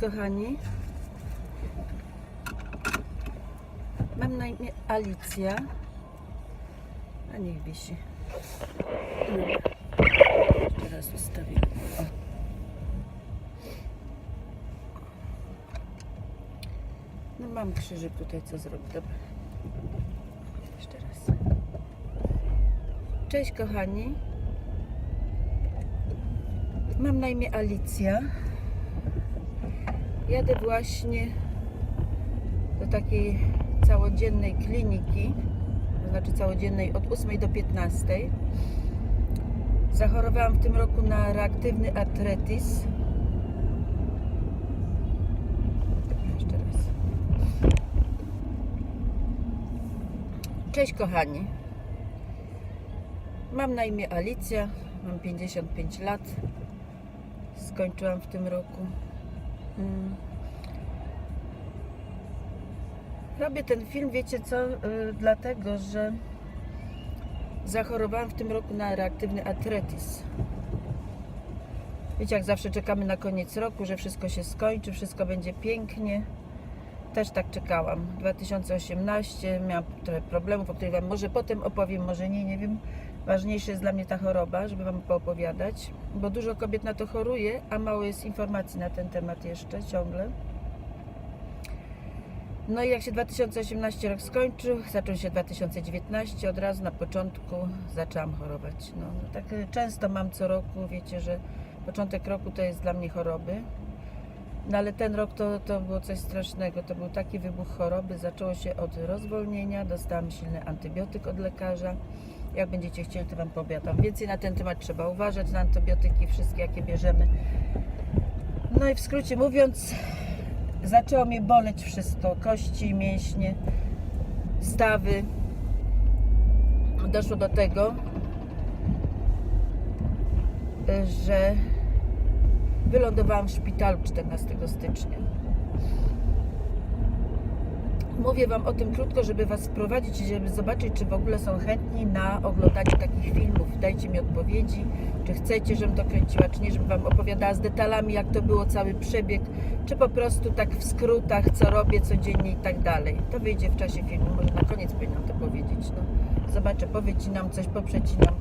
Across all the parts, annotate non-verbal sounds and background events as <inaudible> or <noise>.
kochani. Mam na imię Alicja. A niech wisi. Teraz ustawię. No mam krzyżyk tutaj, co zrobić. Dobra. Jeszcze raz. Cześć kochani. Mam na imię Alicja. Jadę właśnie do takiej całodziennej kliniki, to znaczy całodziennej od 8 do 15. Zachorowałam w tym roku na reaktywny artretis. Jeszcze raz. Cześć kochani. Mam na imię Alicja, mam 55 lat. Skończyłam w tym roku. Mm. Robię ten film, wiecie co, y, dlatego, że zachorowałam w tym roku na reaktywny artretis. Wiecie, jak zawsze czekamy na koniec roku, że wszystko się skończy, wszystko będzie pięknie. Też tak czekałam. 2018 miałam trochę problemów, o których Wam może potem opowiem, może nie, nie wiem. Ważniejsza jest dla mnie ta choroba, żeby Wam poopowiadać, bo dużo kobiet na to choruje, a mało jest informacji na ten temat jeszcze ciągle. No i jak się 2018 rok skończył, zaczął się 2019, od razu na początku zaczęłam chorować. No, tak y, często mam co roku, wiecie, że początek roku to jest dla mnie choroby. No ale ten rok to, to było coś strasznego, to był taki wybuch choroby, zaczęło się od rozwolnienia, dostałam silny antybiotyk od lekarza. Jak będziecie chcieli, to Wam powiadam. Więcej na ten temat trzeba uważać, na antybiotyki wszystkie, jakie bierzemy. No i w skrócie mówiąc, zaczęło mnie boleć wszystko, kości, mięśnie, stawy. Doszło do tego, że wylądowałam w szpitalu 14 stycznia. Mówię Wam o tym krótko, żeby Was wprowadzić żeby zobaczyć, czy w ogóle są chętni na oglądanie takich filmów. Dajcie mi odpowiedzi, czy chcecie, żebym to kręciła, czy nie, żebym Wam opowiadała z detalami, jak to było, cały przebieg, czy po prostu tak w skrótach, co robię codziennie i tak dalej. To wyjdzie w czasie filmu, może na koniec powinnam to powiedzieć. No. Zobaczę, powycinam coś, poprzecinam,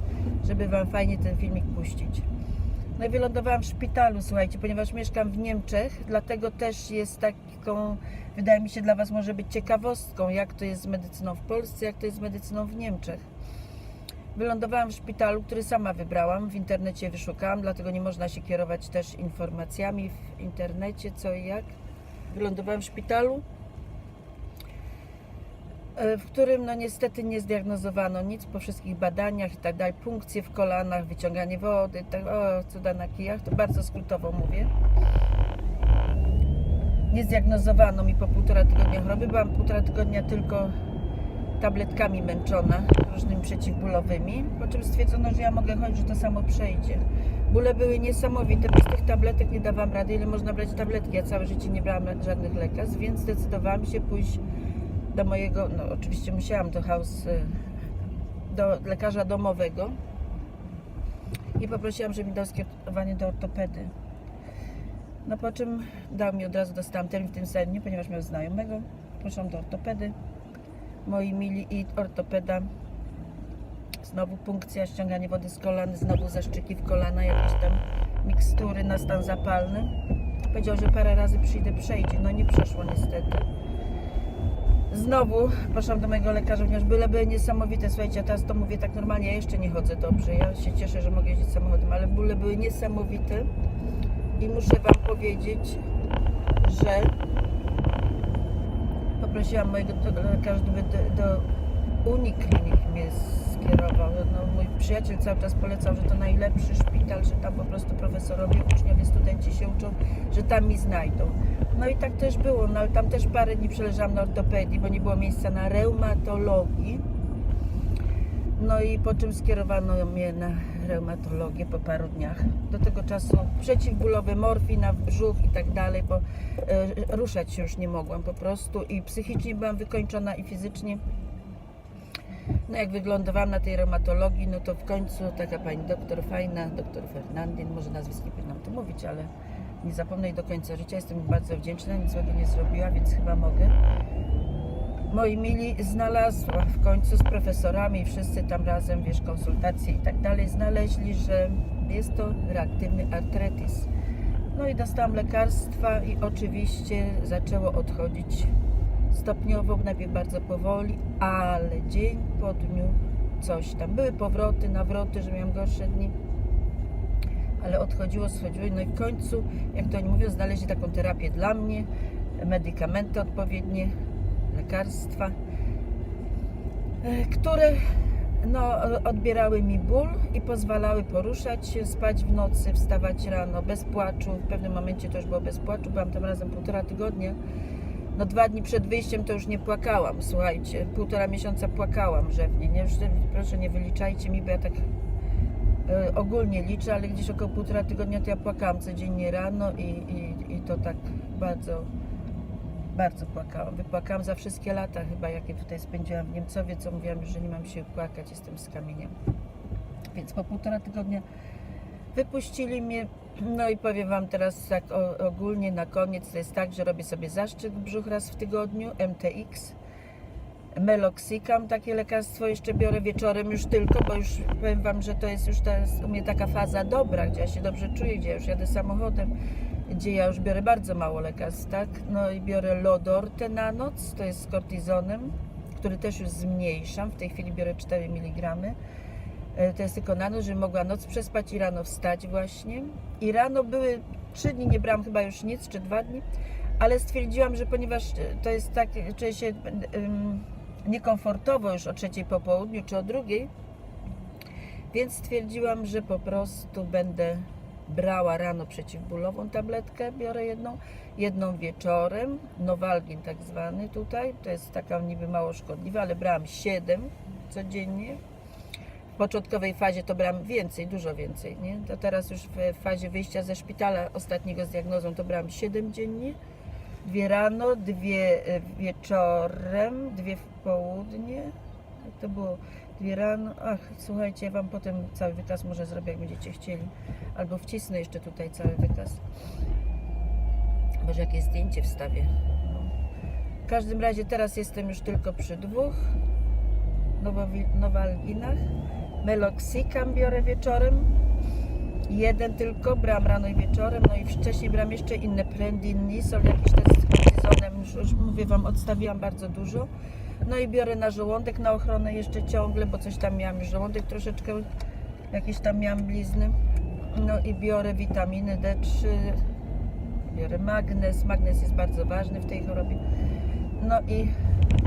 żeby Wam fajnie ten filmik puścić. No i wylądowałam w szpitalu, słuchajcie, ponieważ mieszkam w Niemczech, dlatego też jest taką, wydaje mi się, dla Was może być ciekawostką, jak to jest z medycyną w Polsce, jak to jest z medycyną w Niemczech. Wylądowałam w szpitalu, który sama wybrałam, w internecie wyszukałam, dlatego nie można się kierować też informacjami w internecie, co i jak. Wylądowałam w szpitalu, e, w którym no niestety nie zdiagnozowano nic po wszystkich badaniach i tak dalej, punkcje w kolanach, wyciąganie wody, tak, o cuda na kijach, to bardzo skrótowo mówię. Nie zdiagnozowano mi po półtora tygodnia choroby, byłam półtora tygodnia tylko tabletkami męczona, różnymi przeciwbólowymi, po czym stwierdzono, że ja mogę chodzić, że to samo przejdzie. Bóle były niesamowite, bez tych tabletek nie dawałam rady, ile można brać tabletki, ja całe życie nie brałam żadnych lekarstw, więc zdecydowałam się pójść do mojego, no oczywiście musiałam do house, y, do lekarza domowego i poprosiłam, żeby mi dał skierowanie do ortopedy. No po czym dał mi od razu, dostałam termin w tym sennie, ponieważ miał znajomego. Poszłam do ortopedy, moi mili i ortopeda. Znowu punkcja, ściąganie wody z kolan, znowu zaszczyki w kolana, jakieś tam mikstury na stan zapalny. Powiedział, że parę razy przyjdę, przejdzie. No nie przeszło niestety. Znowu poszłam do mojego lekarza, ponieważ byle były niesamowite. Słuchajcie, teraz to mówię tak normalnie, ja jeszcze nie chodzę dobrze. Ja się cieszę, że mogę jeździć samochodem, ale bóle były niesamowite. I muszę Wam powiedzieć, że poprosiłam mojego lekarza, żeby do, do Uniklinik mnie skierował. No, mój przyjaciel cały czas polecał, że to najlepszy szpital, że tam po prostu profesorowie, uczniowie, studenci się uczą, że tam mi znajdą. No i tak też było, no ale tam też parę dni przeleżałam na ortopedii, bo nie było miejsca na reumatologii. No i po czym skierowano mnie na reumatologię po paru dniach. Do tego czasu przeciwbólowe, morfina w brzuch i tak dalej, bo e, ruszać się już nie mogłam po prostu i psychicznie byłam wykończona i fizycznie. No jak wyglądałam na tej reumatologii, no to w końcu taka pani doktor fajna, doktor Fernandin, może nazwisk nie powinnam to mówić, ale Nie zapomnę jej do końca życia. Jestem bardzo wdzięczna, nic złego nie zrobiła, więc chyba mogę. Moi mili znalazła w końcu z profesorami, wszyscy tam razem, wiesz, konsultacje i tak dalej, znaleźli, że jest to reaktywny artretyz. No i dostałam lekarstwa i oczywiście zaczęło odchodzić stopniowo, najpierw bardzo powoli, ale dzień po dniu coś tam. Były powroty, nawroty, że miałam gorsze dni, ale odchodziło, schodziło. No i w końcu, jak to oni mówią, znaleźli taką terapię dla mnie, medykamenty odpowiednie, lekarstwa, e, które no, odbierały mi ból i pozwalały poruszać się, spać w nocy, wstawać rano bez płaczu. W pewnym momencie już było bez płaczu, byłam tam razem półtora tygodnia. No dwa dni przed wyjściem to już nie płakałam, słuchajcie, półtora miesiąca płakałam rzewnie, nie? Proszę nie wyliczajcie mi, bo ja tak e, ogólnie liczę, ale gdzieś około półtora tygodnia to ja płakałam codziennie rano i, i, i to tak bardzo, bardzo płakałam. Wypłakałam za wszystkie lata chyba, jakie tutaj spędziłam w Niemcowie, co mówiłam, że nie mam siły płakać, jestem z kamieniem. Więc po półtora tygodnia wypuścili mnie. No i powiem Wam teraz tak ogólnie na koniec, to jest tak, że robię sobie zaszczyt brzuch raz w tygodniu, MTX, Meloxicam, takie lekarstwo jeszcze biorę wieczorem już tylko, bo już powiem Wam, że to jest już teraz u mnie taka faza dobra, gdzie ja się dobrze czuję, gdzie ja już jadę samochodem, gdzie ja już biorę bardzo mało lekarstw, tak? No i biorę Lodorte na noc, to jest z kortizonem, który też już zmniejszam, w tej chwili biorę 4 mg. E, To jest tylko na noc, żebym mogła noc przespać i rano wstać właśnie. I rano były trzy dni, nie brałam chyba już nic, czy dwa dni, ale stwierdziłam, że ponieważ e, to jest tak, czuję się em, niekomfortowo już o trzeciej po południu, czy o drugiej, więc stwierdziłam, że po prostu będę brała rano przeciwbólową tabletkę, biorę jedną, jedną wieczorem, Nowalgin tak zwany tutaj, to jest taka niby mało szkodliwa, ale brałam 7 codziennie. W początkowej fazie to brałam więcej, dużo więcej, nie? To teraz już w fazie wyjścia ze szpitala ostatniego z diagnozą to brałam 7 dziennie. Dwie rano, dwie e, wieczorem, dwie w południe. To było? Dwie. Ach, słuchajcie, Wam potem cały wykaz może zrobię, jak będziecie chcieli. Albo wcisnę jeszcze tutaj cały wykaz. Może jakieś zdjęcie wstawię. No. W każdym razie teraz jestem już tylko przy dwóch nowalginach. Meloxicam biorę wieczorem. Jeden tylko, brałam rano i wieczorem, no i wcześniej brałam jeszcze inne Prendinnisol, jakiś też z kortyzonem, już, już mówię Wam, odstawiłam bardzo dużo. No i biorę na żołądek, na ochronę jeszcze ciągle, bo coś tam miałam żołądek troszeczkę, jakieś tam miałam blizny. No i biorę witaminy D3, biorę magnez, magnez jest bardzo ważny w tej chorobie. No i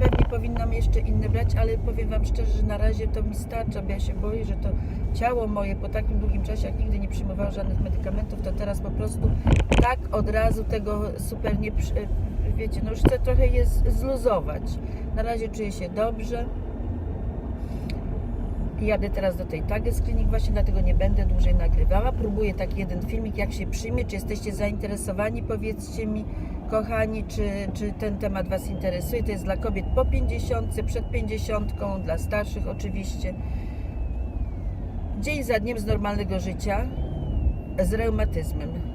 pewnie powinnam jeszcze inne brać, ale powiem Wam szczerze, że na razie to mi starcza, bo ja się boję, że to ciało moje po takim długim czasie, jak nigdy nie przyjmowało żadnych medykamentów, to teraz po prostu tak od razu tego super nie, wiecie, no już chcę trochę je zluzować. Na razie czuję się dobrze. Jadę teraz do tej Tages Klinik właśnie, dlatego nie będę dłużej nagrywała. Próbuję taki jeden filmik, jak się przyjmie, czy jesteście zainteresowani, powiedzcie mi, kochani, czy, czy ten temat Was interesuje. To jest dla kobiet po 50, przed 50, dla starszych oczywiście. Dzień za dniem z normalnego życia, z reumatyzmem.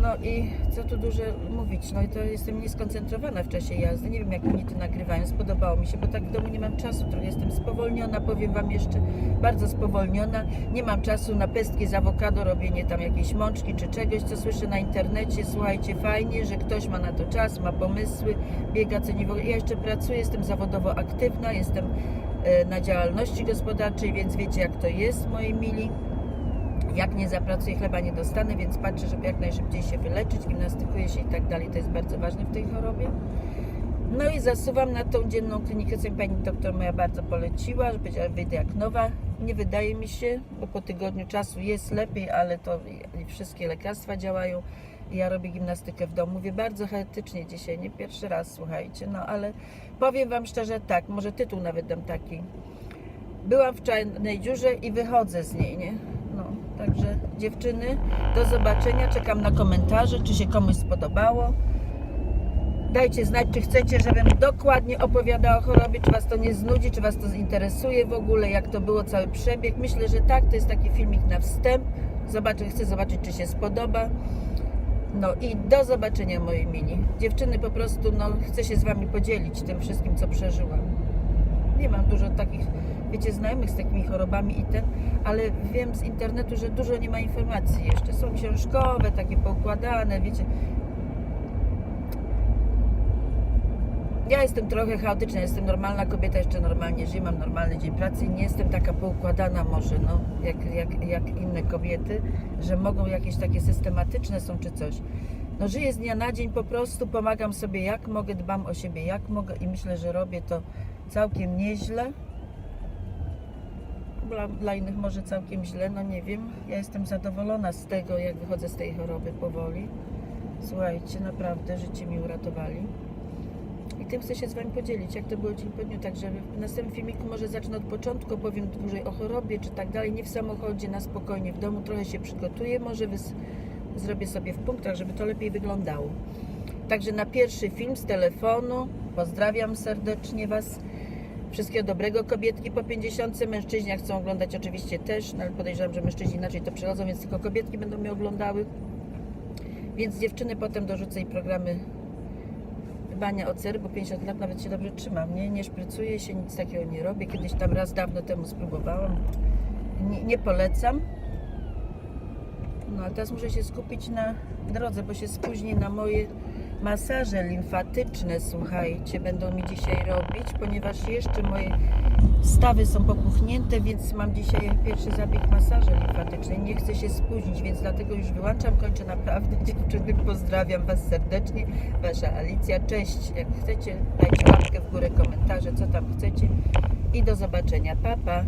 No i co tu dużo mówić, no i to jestem nieskoncentrowana w czasie jazdy, nie wiem jak oni to nagrywają, spodobało mi się, bo tak w domu nie mam czasu, trochę jestem spowolniona, powiem Wam jeszcze, bardzo spowolniona, nie mam czasu na pestki z awokado, robienie tam jakiejś mączki czy czegoś, co słyszę na internecie, słuchajcie, fajnie, że ktoś ma na to czas, ma pomysły, biega co nie w ja jeszcze pracuję, jestem zawodowo aktywna, jestem e, na działalności gospodarczej, więc wiecie jak to jest, moi mili. Jak nie zapracuję, chleba nie dostanę, więc patrzę, żeby jak najszybciej się wyleczyć, gimnastykuję się i tak dalej. To jest bardzo ważne w tej chorobie. No i zasuwam na tą dzienną klinikę, co mi pani doktor moja bardzo poleciła, że powiedziała, wyjdę jak nowa. Nie wydaje mi się, bo po tygodniu czasu jest lepiej, ale to wszystkie lekarstwa działają. Ja robię gimnastykę w domu. Mówię bardzo chaotycznie dzisiaj, nie pierwszy raz, słuchajcie. No ale powiem Wam szczerze tak, może tytuł nawet dam taki. Byłam w czarnej dziurze i wychodzę z niej, nie? Także dziewczyny, do zobaczenia. Czekam na komentarze, czy się komuś spodobało. Dajcie znać, czy chcecie, żebym dokładnie opowiadała o chorobie, czy Was to nie znudzi, czy Was to zinteresuje w ogóle, jak to było cały przebieg. Myślę, że tak, to jest taki filmik na wstęp, Zobaczę, chcę zobaczyć, czy się spodoba. No i do zobaczenia moi mini. Dziewczyny po prostu, no chcę się z wami podzielić tym wszystkim, co przeżyłam. Nie mam dużo takich, wiecie, znajomych z takimi chorobami i ten, ale wiem z internetu, że dużo nie ma informacji jeszcze. Są książkowe, takie poukładane, wiecie. Ja jestem trochę chaotyczna, jestem normalna kobieta, jeszcze normalnie żyję, mam normalny dzień pracy i nie jestem taka poukładana może, no, jak, jak, jak inne kobiety, że mogą jakieś takie systematyczne są czy coś. No żyję z dnia na dzień, po prostu pomagam sobie jak mogę, dbam o siebie jak mogę i myślę, że robię to całkiem nieźle. Dla, dla innych może całkiem źle, no nie wiem. Ja jestem zadowolona z tego, jak wychodzę z tej choroby powoli. Słuchajcie, naprawdę życie mi uratowali. I tym chcę się z Wami podzielić, jak to było dzień po dniu. Także w następnym filmiku może zacznę od początku, opowiem dłużej o chorobie czy tak dalej. Nie w samochodzie, na spokojnie w domu, trochę się przygotuję, może zrobię sobie w punktach, żeby to lepiej wyglądało. Także na pierwszy film z telefonu pozdrawiam serdecznie Was. Wszystkiego dobrego kobietki po 50. Mężczyźni jak chcą oglądać oczywiście też, no ale podejrzewam, że mężczyźni inaczej to przechodzą, więc tylko kobietki będą mnie oglądały. Więc dziewczyny potem dorzucę i programy bania od zeru, bo 50 lat nawet się dobrze trzymam, nie? Nie szprycuję się, nic takiego nie robię. Kiedyś tam raz dawno temu spróbowałam. Nie, nie polecam. No a teraz muszę się skupić na drodze, bo się spóźnię na moje masaże limfatyczne, słuchajcie, będą mi dzisiaj robić, ponieważ jeszcze moje stawy są popuchnięte, więc mam dzisiaj pierwszy zabieg masażu limfatycznej. Nie chcę się spóźnić, więc dlatego już wyłączam, kończę naprawdę. <laughs> Dziewczyny, pozdrawiam Was serdecznie. Wasza Alicja, cześć. Jak chcecie, dajcie łapkę w górę, komentarze, co tam chcecie. I do zobaczenia. Pa, pa.